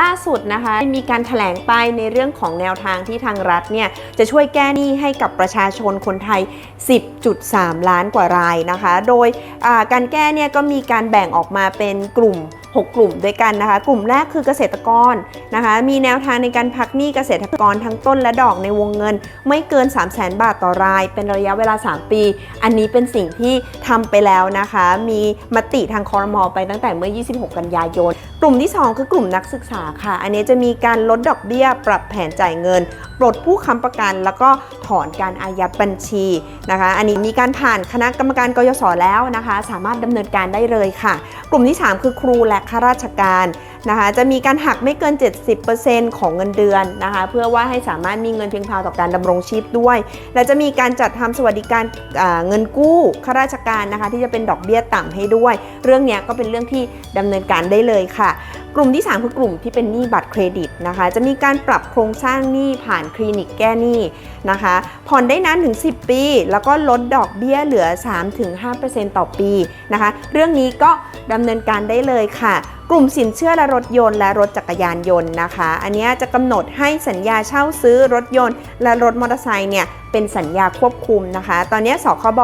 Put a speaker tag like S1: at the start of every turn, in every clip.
S1: ล่าสุดนะคะมีการถแถลงไปในเรื่องของแนวทางที่ทางรัฐเนี่ยจะช่วยแก้หนี้ให้กับประชาชนคนไทย 10.3 ล้านกว่ารายนะคะ โดยการแก้เนี่ยก็มีการแบ่งออกมาเป็นกลุ่ม 6 กลุ่มด้วยกันนะคะ กลุ่มแรกคือเกษตรกรนะคะ มีแนวทางในการพักหนี้เกษตรกรทั้งต้นและดอกในวงเงิน ไม่เกิน 3 0 0 0 0บาทต่อราย เป็นระยะเวลา 3 ปี อันนี้เป็นสิ่งที่ทำไปแล้วนะคะ มีมติทางคอรมอไปตั้งแต่เมื่อ 26 กันยายน กลุ่มที่ 2 คือกลุ่มนักศึกษาค่ะ อันนี้จะมีการลดดอกเบี้ย ปรับแผนจ่ายเงิน ลดผู้ค้ำประกัน แล้วก็ถอนการอายัดบัญชีนะคะ อันนี้มีการผ่านคณะกรรมการกยศแล้วนะคะ สามารถดำเนินการได้เลยค่ะ กลุ่มที่ 3 คือครูและข้าราชการนะคะจะมีการหักไม่เกิน 70%ของเงินเดือนนะคะเพื่อว่าให้สามารถมีเงินเพียงพอต่อการดำรงชีพด้วย และจะมีการจัดทำสวัสดิการเงินกู้ข้าราชการนะคะที่จะเป็นดอกเบี้ยต่ำให้ด้วย เรื่องนี้ก็เป็นเรื่องที่ดำเนินการได้เลยค่ะ กลุ่มที่ 3 คือกลุ่มที่เป็นหนี้บัตรเครดิตนะคะ จะมีการปรับโครงสร้างหนี้ผ่านคลินิกแก้หนี้นะคะ ผ่อนได้นานถึง 10 ปี แล้วก็ลดดอกเบี้ยเหลือ 3-5%ต่อปีนะคะ เรื่องนี้ก็ดำเนินการได้เลยค่ะ กลุ่มสินเชื่อและรถยนต์และรถจักรยานยนต์นะคะ อันนี้จะกำหนดให้สัญญาเช่าซื้อรถยนต์ และรถมอเตอร์ไซค์เนี่ยเป็นสัญญาควบคุมนะคะ ตอนนี้สคบ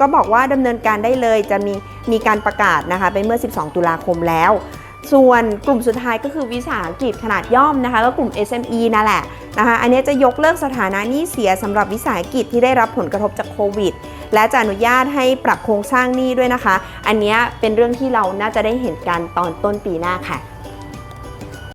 S1: ก็บอกว่าดำเนินการได้เลยจะมีมีการประกาศนะคะไปเมื่อ 12 ตุลาคมแล้ว ส่วนกลุ่มสุดท้ายก็คือวิสาหกิจขนาดย่อมนะคะ ก็กลุ่ม SME นั่นแหละนะคะอันนี้จะยกเลิกสถานะหนี้เสียสำหรับวิสาหกิจที่ได้รับผลกระทบจากโควิด และจะอนุญาตให้ปรับโครงสร้างหนี้ด้วยนะคะ อันนี้เป็นเรื่องที่เราน่าจะได้เห็นกันตอนต้นปีหน้าค่ะ